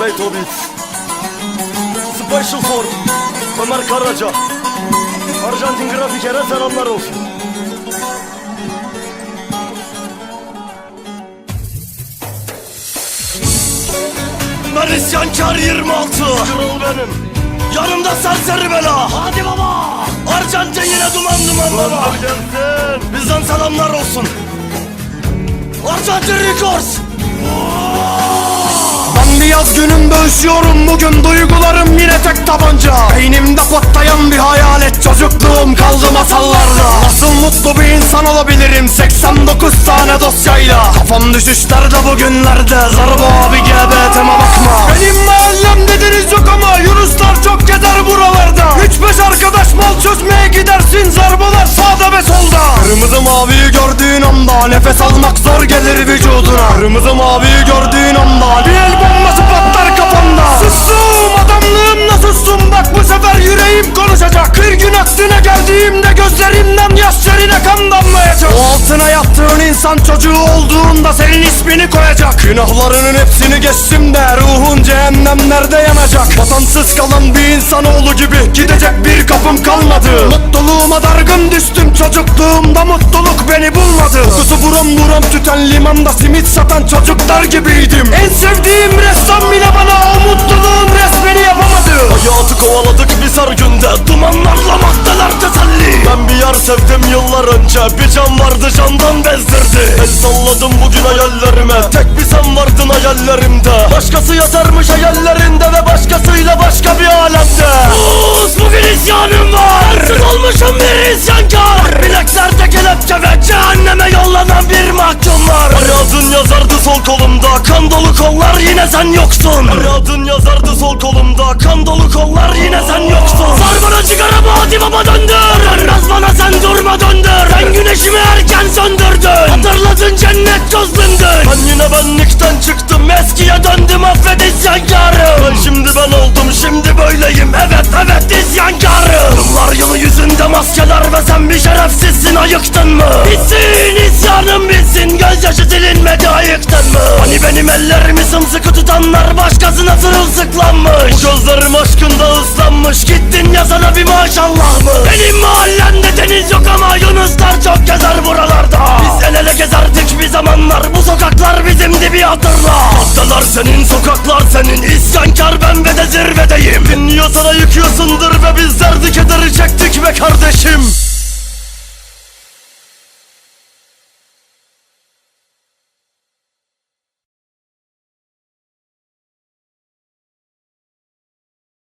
Beto Beats Special for Ömer Karaca. Arjantin grafikere selamlar olsun. Ben isyankar 26 Kral benim. Yanımda serseri bela. Hadi baba. Arjantin yine duman duman baba Bizden selamlar olsun. Arjantin Records. Ben bir yaz günümde üşüyorum bugün Duygularım yine tek tabanca. Beynimde patlayan bir hayalet Çocukluğum kaldı masallarda. Nasıl mutlu bir insan olabilirim 89 tane dosyayla? Kafam düşüşlerde bugünlerde Zarba abi GBT'me bakma. Benim mahallem Nefes almak zor gelir vücuduna. Kırmızı maviyi gördüğün anda Bir gün aklına geldiğimde gözlerimden yaşlarına kan damlayacak. O altına yattığın insan çocuğu olduğunda senin ismini koyacak. Günahlarının hepsini geçtim de ruhun cehennemlerde yanacak? Vatansız kalan bir insanoğlu gibi gidecek bir kapım kalmadı. Mutluluğuma dargın düştüm çocukluğumda mutluluk beni bulmadı. Kutu buram buram tüten limanda simit satan çocuklar gibiydim. En sevdiğim ressam bile bana sevdim yıllar önce. Bir can vardı candan bezdirdi. El salladım bugün hayallerime. Tek bir sen vardın hayallerimde. Başkası yatarmış hayallerinde ve başkasıyla başka bir alemde. Sus bugün isyanım var. Bensiz olmuşum bir isyankar. Bileklerde kelepçe ve cehenneme yollanan bir mahkum var. Feryadın yazardı sol kolumda. Kan dolu kollar yine sen yoksun. Feryadın yazardı sol kolumda. Kan dolu kollar yine sen yoksun Hatırladın cennet çözdündür Ben yine benlikten çıktım eskiye döndüm affet isyankarım. Ben şimdi ben oldum şimdi böyleyim. Evet evet isyankarım. Yıllar yılı yüzünde maskeler ve sen bir şerefsizsin ayıktın mı? Bitsin isyanım bitsin. Gözyaşı silinmedi ayıktın mı? Hani benim ellerimi sımsıkı tutanlar başkasına sırılsıklanmış Bu gözlerim aşkında ıslanmış. Gittin yazana bir maşallah mı? Benim mahallemde deniz yok ama yunuslar çok gezer buralarda senin sokaklar senin isyankar ben ve de zirvedeyim. Dinliyorsan yıkıyorsundur ve bizler kederi çektik be kardeşim